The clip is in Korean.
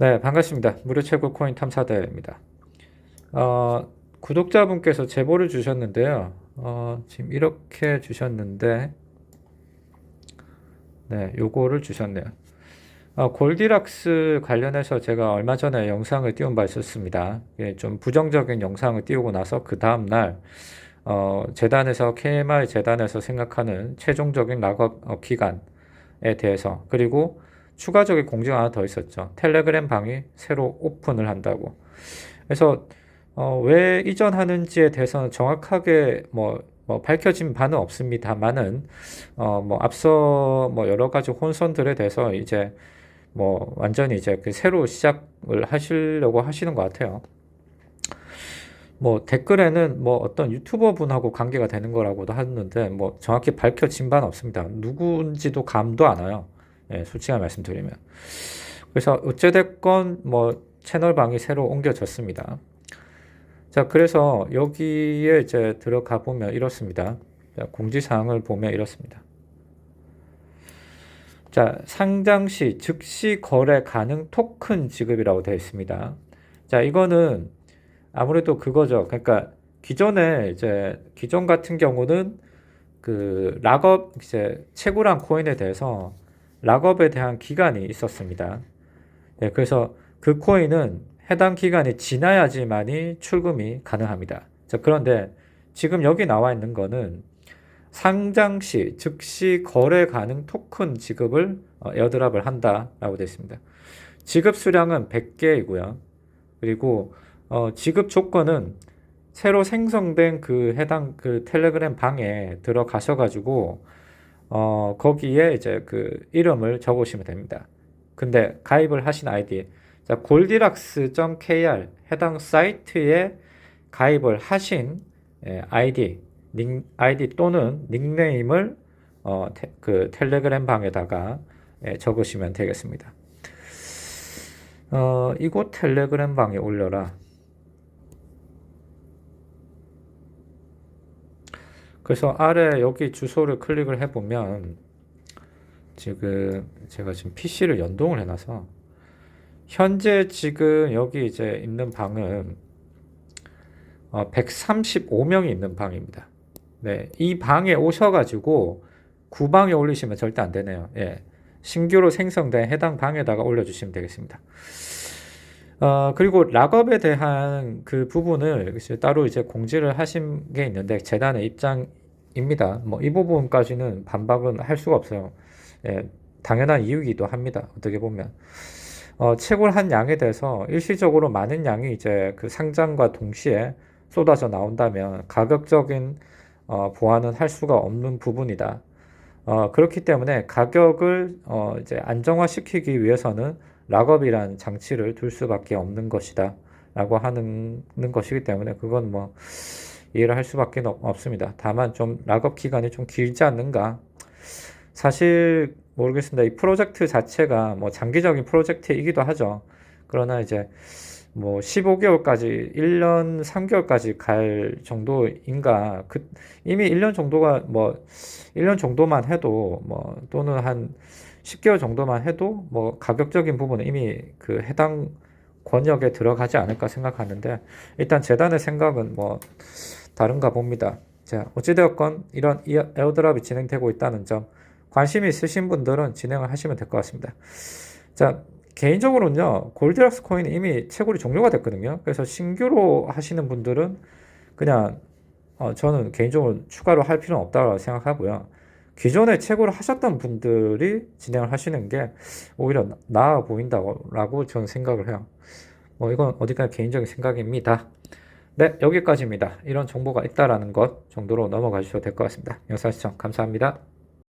네, 반갑습니다. 무료 채굴 코인 탐사대입니다. 어, 구독자분께서 제보를 주셨는데요. 어, 지금 이렇게 주셨는데, 네, 요거를 주셨네요. 어, 골디락스 관련해서 제가 얼마 전에 영상을 띄운 바 있었습니다. 예, 좀 부정적인 영상을 띄우고 나서 그 다음날, 어, 재단에서, KMI 재단에서 생각하는 최종적인 락업 어, 기간에 대해서, 그리고 추가적인 공지가 하나 더 있었죠. 텔레그램 방이 새로 오픈을 한다고. 그래서 어, 왜 이전하는지에 대해서는 정확하게 뭐, 뭐 밝혀진 바는 없습니다만은 어, 뭐 앞서 뭐 여러 가지 혼선들에 대해서 이제 뭐 완전히 이제 그 새로 시작을 하시려고 하시는 것 같아요. 뭐 댓글에는 뭐 어떤 유튜버 분하고 관계가 되는 거라고도 하는데 뭐 정확히 밝혀진 바는 없습니다. 누구인지도 감도 안 와요. 예, 솔직하게 말씀드리면. 그래서 어찌됐건 뭐 채널방이 새로 옮겨졌습니다. 자, 그래서 여기에 이제 들어가 보면 이렇습니다. 자, 공지사항을 보면 이렇습니다. 자, 상장 시 즉시 거래 가능 토큰 지급이라고 되어 있습니다. 자, 이거는 아무래도 그거죠. 그러니까 기존에 이제 기존 같은 경우는 그 락업 이제 채굴한 코인에 대해서 락업에 대한 기간이 있었습니다. 네, 그래서 그 코인은 해당 기간이 지나야지만이 출금이 가능합니다. 자, 그런데 지금 여기 나와 있는 거는 상장 시 즉시 거래 가능 토큰 지급을 어, 에어드랍을 한다라고 되어 있습니다. 지급 수량은 100개이고요. 그리고 어, 지급 조건은 새로 생성된 그 해당 그 텔레그램 방에 들어가셔 가지고 어, 거기에 이제 그 이름을 적으시면 됩니다. 근데 가입을 하신 아이디, 자, 골디락스.kr 해당 사이트에 가입을 하신 예, 아이디, 닉, 아이디 또는 닉네임을 어, 테, 그 텔레그램 방에다가 예, 적으시면 되겠습니다. 어, 이곳 텔레그램 방에 올려라. 그래서 아래 여기 주소를 클릭을 해보면 지금 제가 지금 PC를 연동을 해놔서 현재 지금 여기 이제 있는 방은 어, 135명이 있는 방입니다. 네, 이 방에 오셔가지고 구방에 올리시면 절대 안 되네요. 예, 신규로 생성된 해당 방에다가 올려주시면 되겠습니다. 어, 그리고 락업에 대한 그 부분을 따로 이제 공지를 하신 게 있는데 재단의 입장입니다. 뭐 이 부분까지는 반박은 할 수가 없어요. 예, 당연한 이유이기도 합니다. 어떻게 보면. 어, 채굴한 양에 대해서 일시적으로 많은 양이 이제 그 상장과 동시에 쏟아져 나온다면 가격적인 어, 보완은 할 수가 없는 부분이다. 어, 그렇기 때문에 가격을 어, 이제 안정화시키기 위해서는 락업이란 장치를 둘 수밖에 없는 것이다. 라고 하는 것이기 때문에 그건 뭐 이해를 할 수밖에 없습니다. 다만 좀 락업 기간이 좀 길지 않는가. 사실 모르겠습니다. 이 프로젝트 자체가 뭐 장기적인 프로젝트이기도 하죠. 그러나 이제 뭐 15개월까지 1년 3개월까지 갈 정도인가 그 이미 1년 정도가 뭐 1년 정도만 해도 뭐 또는 한 10개월 정도만 해도 뭐 가격적인 부분은 이미 그 해당 권역에 들어가지 않을까 생각하는데 일단 재단의 생각은 뭐 다른가 봅니다. 자, 어찌되었건 이런 에어드랍이 진행되고 있다는 점 관심이 있으신 분들은 진행을 하시면 될 것 같습니다. 자, 개인적으로는요, 골드락스 코인이 이미 채굴이 종료가 됐거든요. 그래서 신규로 하시는 분들은 그냥 어, 저는 개인적으로 추가로 할 필요는 없다고 생각하고요. 기존에 채굴을 하셨던 분들이 진행을 하시는 게 오히려 나아 보인다고 저는 생각을 해요. 뭐 이건 어디까지 개인적인 생각입니다. 네, 여기까지입니다. 이런 정보가 있다라는 것 정도로 넘어가 주셔도 될 것 같습니다. 영상 시청 감사합니다.